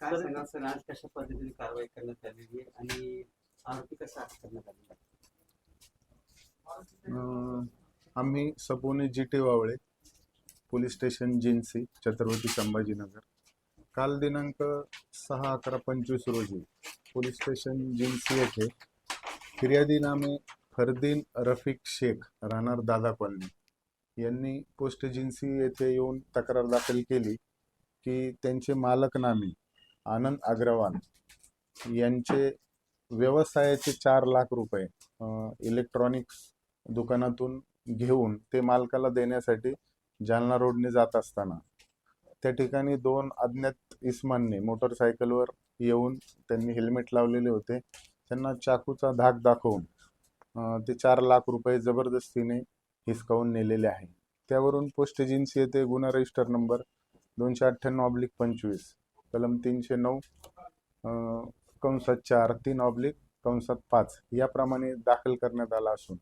काय सर आज कशा पद्धतीने कारवाई करण्यात आलेली आणि आरोपी कसा करण्यात आलेला आम्ही सपोने G T Wawale police station Jinsi Chhatrapati Sambhajinagar. काल दिनांक सहा अकरा पंचवीस रोजी पोलीस स्टेशन जिन्सी येथे फिर्यादीनामे फरदीन रफिक शेख राहणार दादा कॉलनी. यांनी पोस्ट एजन्सी येथे येऊन तक्रार दाखल केली की त्यांचे मालक नामे आनंद अग्रवाल यांचे व्यवसायाचे चार लाख रुपये इलेक्ट्रॉनिक्स दुकानातून घेऊन ते मालकाला देण्यासाठी जालना रोडने जात असताना. त्या ठिकाणी दोन अज्ञात इस्मानने मोटरसायकलवर येऊन त्यांनी हेल्मेट लावलेले होते. त्यांना चाकूचा धाक दाखवून ते चार लाख रुपये जबरदस्तीने हिसकावून नेलेले आहे. त्यावरून पोस्ट एजन्सी येथे गुन्हा रजिस्टर नंबर दोनशे अठ्ठ्याण्णव ऑब्लिक पंचवीस कलम तीनशे नऊ कंसात चार तीन ऑब्लिक कंसात पाच याप्रमाणे दाखल करण्यात आला असून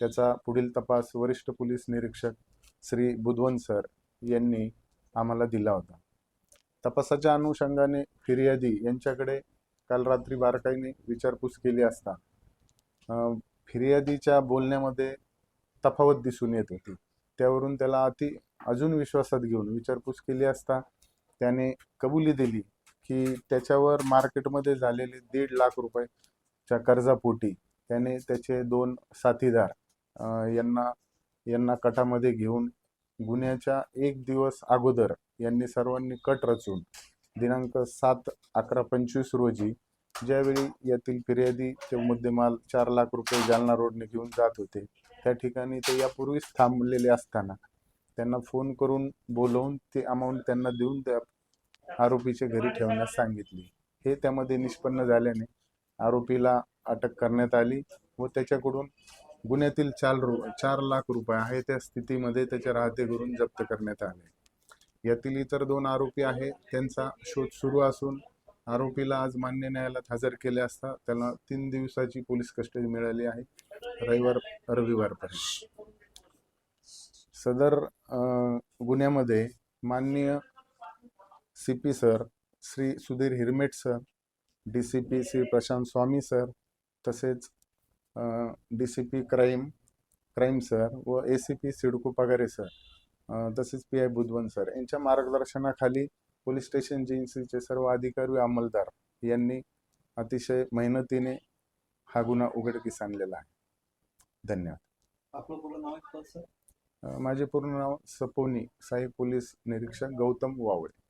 त्याचा पुढील तपास वरिष्ठ पोलीस निरीक्षक श्री बुधवन सर यांनी आम्हाला दिला होता. तपासाच्या अनुषंगाने फिर्यादी यांच्याकडे काल रात्री बारकाईने विचारपूस केली असता फिर्यादीच्या बोलण्यामध्ये तफावत दिसून येत होती. त्यावरून त्याला अति अजून विश्वासात घेऊन विचारपूस केली असता त्याने कबुली दिली की त्याच्यावर मार्केटमध्ये झालेले दीड लाख रुपयाच्या कर्जापोटी त्याने त्याचे दोन साथीदार यांना यांना कटामध्ये घेऊन गुन्ह्याच्या एक दिवस अगोदर यांनी सर्वांनी कट रचून दिनांक सात अकरा पंचवीस रोजी ज्यावेळी यातील फिर्यादी ते मुद्देमाल चार लाख रुपये जालना रोडने घेऊन जात होते. त्या ठिकाणी ते यापूर्वीच थांबलेले असताना त्यांना फोन करून बोलवून ते अमाऊंट त्यांना देऊन त्या आरोपीच्या घरी ठेवण्यास सांगितली. हे त्यामध्ये निष्पन्न झाल्याने आरोपीला अटक करण्यात आली व त्याच्याकडून गुन्ह्यातील चार रु चार लाख रुपये आहे त्या स्थितीमध्ये त्याच्या राहते करून जप्त करण्यात आले. यातील इतर दोन आरोपी आहे त्यांचा शोध सुरू असून आरोपीला आज मान्य न्यायालयात हजर केले असता त्याला तीन दिवसाची पोलीस कस्टडी मिळाली आहे. रविवार रविवारपर्यंत. सदर गुन्ह्यामध्ये माननीय C P sir Shri Sudhir Hiremath sir D C P Shri Prashant Swami sir तसेच D C P crime crime sir व A C P CIDCO Pagare sir तसेच पी आय बुधवन सर. यांच्या मार्गदर्शनाखाली पोलीस स्टेशन जिन्सीचे सर्व अधिकारी अंमलदार यांनी अतिशय मेहनतीने हा गुन्हा उघडकीस आणलेला आहे. धन्यवाद. आपलं पूर्ण नाव माझे पूर्ण नाव सपोनी सहाय्यक पोलीस निरीक्षक गौतम वावळे.